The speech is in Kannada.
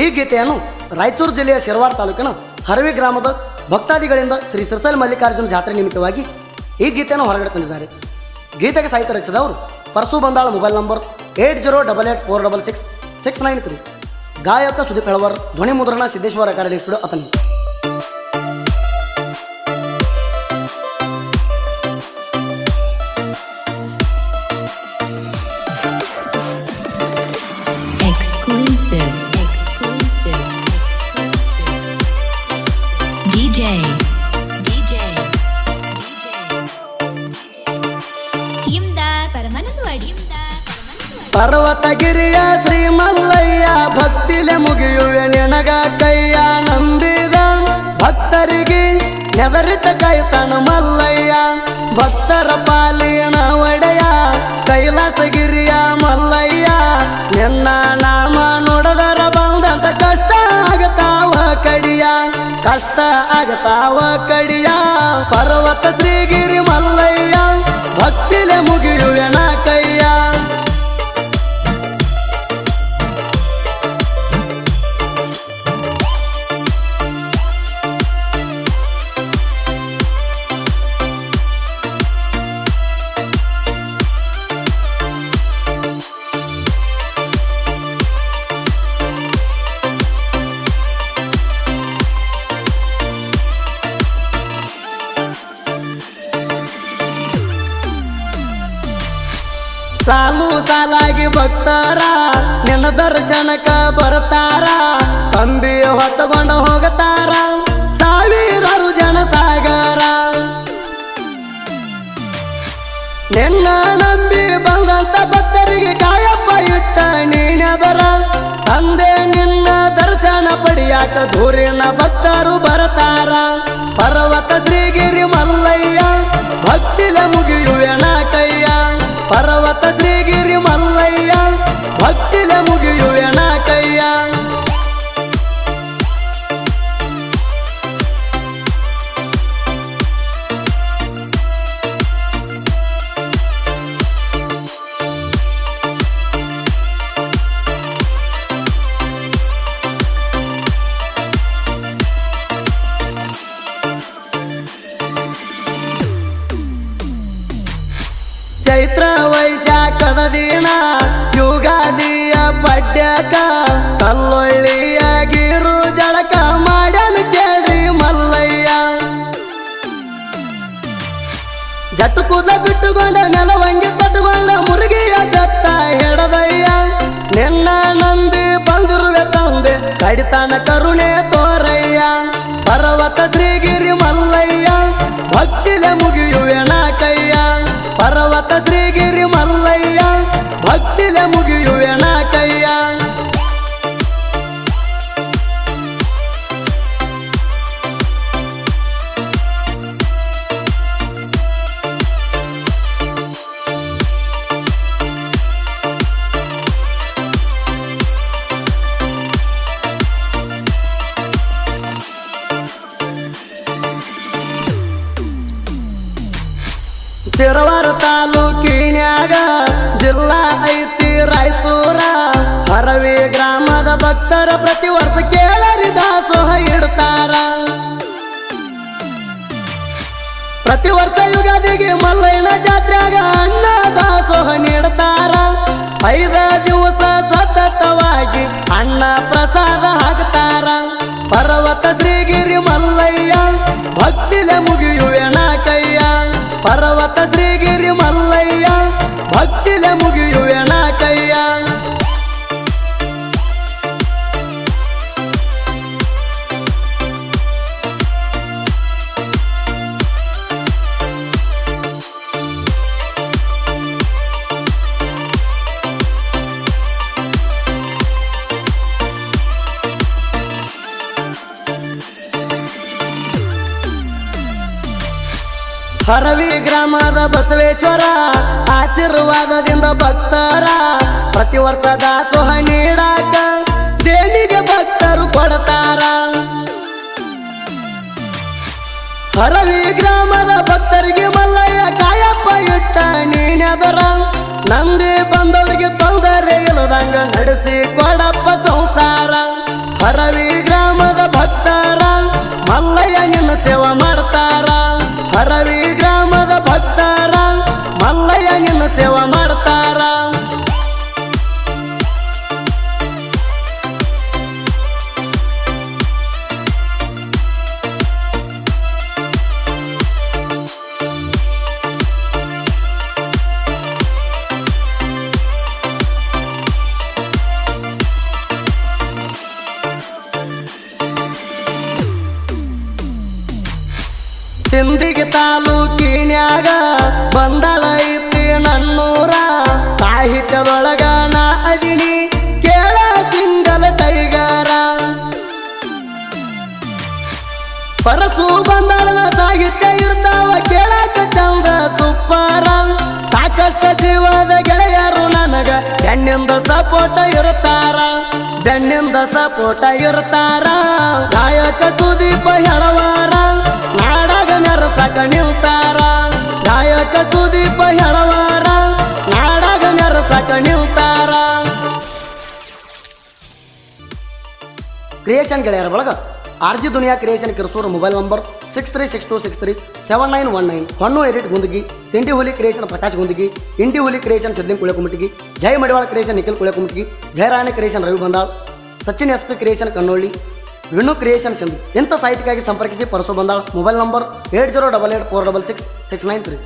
ಈ ಗೀತೆಯನ್ನು ರಾಯಚೂರು ಜಿಲ್ಲೆಯ ಶಿರವಾರ ತಾಲೂಕಿನ ಹರವಿ ಗ್ರಾಮದ ಭಕ್ತಾದಿಗಳಿಂದ ಶ್ರೀ ಸಿರ್ಸಲ್ ಮಲ್ಲಿಕಾರ್ಜುನ ಜಾತ್ರೆ ನಿಮಿತ್ತವಾಗಿ ಈ ಗೀತೆಯನ್ನು ಹೊರಗಡೆ ತಂದಿದ್ದಾರೆ ಗೀತೆಗೆ ಸಾಹಿತ್ಯ ರಚಿಸಿದವರು Parasu Bandala mobile number eight zero double eight four double six six nine three. ಗಾಯಕ ಸುದೀಪ್ ಹೆಳವರ್, ಧ್ವನಿ ಮುದ್ರಣ Siddeshwara academy studio Athani. Exclusive. ಪರ್ವತಗಿರಿಯ ಶ್ರೀ ಮಲ್ಲಯ್ಯ ಭಕ್ತಿಲೆ ಮುಗಿಯುವೆ ನಿನಗ ಕೈಯ ನಂಬಿದ ಭಕ್ತರಿಗೆ ನೆದರಿತ ಕೈತನು ಮಲ್ಲಯ್ಯ. ಭಕ್ತರ ಪಾಲಿನ ಒಡೆಯ ಕೈಲಾಸಗಿರಿಯ ಮಲ್ಲಯ್ಯ. ನಿನ್ನ ನಾಮ ನೋಡದರ ಬಂದಂತ ಕಷ್ಟ ಆಗತಾವ ಕಡಿಯ, ಕಷ್ಟ ಆಗತಾವ ಕಡಿಯ. ಪರ್ವತ ಸಾಲು ಸಾಲಾಗಿ ಭಕ್ತಾರ ನಿನ್ನ ದರ್ಶನಕ ಬರ್ತಾರ. ತಂಬಿ ಹೊತ್ತಗೊಂಡು ಹೋಗತಾರ. ಸಾವಿರಾರು ಜನ ಸಾಗರ. ನಿನ್ನ ನಂಬಿ ಬಂದಂತ ಭಕ್ತರಿಗೆ ಕಾಯಪ್ಪ ಇಟ್ಟ ನೀನದರ. ತಂದೆ ನಿನ್ನ ದರ್ಶನ ಪಡಿಯಾಕ ದೂರಿನ ಭಕ್ತರು ಬರ್ತಾರ. Dame ಸಿರವಾರ ತಾಲೂಕಿನ್ಯಾಗ ಜಿಲ್ಲಾ ಐತಿ ರಾಯಚೂರ. ಹರವಿ ಗ್ರಾಮದ ಭಕ್ತರ ಪ್ರತಿ ವರ್ಷ ಕೇಳರಿ ದಾಸೋಹ ಇಡ್ತಾರ. ಪ್ರತಿ ವರ್ಷ ಯುಗಾದಿಗೆ ಮಲ್ಲಯ್ಯನ ಜಾತ್ರೆಗ ಅನ್ನ ದಾಸೋಹ ನೀಡ್ತಾರ. ಹರವಿ ಗ್ರಾಮದ ಬಸವೇಶ್ವರ, ಆಶೀರ್ವಾದದಿಂದ ಭಕ್ತರ, ಪ್ರತಿ ವರ್ಷ ದಾಸೋಹ ನೀಡಾಕ ದೇವಿಗೆ ಭಕ್ತರು ಕೊಡತಾರ. ಹರವಿ ಗ್ರಾಮದ ಭಕ್ತರಿಗೆ ಮಲ್ಲಯ್ಯ ಕಾಯಪ್ಪ ಇಟ್ಟ ನೀನೆದರ ನಂದಿ ಬಂದವರಿಗೆ ತೊಂದರೆ ಇಲ್ಲದಂಗ ನಡೆಸಿ ಕೊಡಪ್ಪ. ಸಿಂದಿಗೆ ತಾಲೂಕಿನ್ಯಾಗ ಬಂದಳ ಐತಿ ನನ್ನೂರ ಸಾಹಿತ್ಯದೊಳಗ ನಾ ಅದಿನಿ, ಕೇಳ ಸಿಂಗಲ್ ಟೈಗರ. ಪರಸು ಬಂದಳ ಸಾಹಿತ್ಯ ಇರ್ತಾವ, ಕೇಳಕ ಚಂದ ತುಪ್ಪಾರ ಸಾಕಷ್ಟು ಜೀವದ ಗೆಳೆಯರು ನನಗ, ಬೆನ್ನಿಂದ ಸಪೋಟ ಇರ್ತಾರ. ಬೆನ್ನಿಂದ ಸಪೋಟ ಇರ್ತಾರ. ಗಾಯಕ ಸುದೀಪ ನಾಡಾಗ ನೆರಸಕ ನಿಲ್ತಾರ ಗಾಯಕ ಸುದೀಪ ಹೆಳವಾರ ನಾಡಾಗ ನೆರಸಕ ನಿಲ್ತಾರ ಕ್ರಿಯೇಷನ್ ಗೆಳೆಯರ ಬಳಗ R G Duniya creation Kirsuru mobile number six three six two six three seven nine one nine ಹೊನ್ನು ಎಡಿಟ್ ಗುಂದಗಿ ತಿಂಡಿ Huli creation Prakash Gundagi Indi Huli creation Sidlim Kulakumatigi Jai Madiwala creation Nikhil Kulakumatigi Jai Rani creation Ravi Bandal Sachin S P creation Kannoli Vinnu creations ಎಂದು. ಇಂಥ ಸಾಹಿತಿಗಾಗಿ ಸಂಪರ್ಕಿಸಿ Parasu Bandal? Mobile number eight zero double eight four double six six nine three.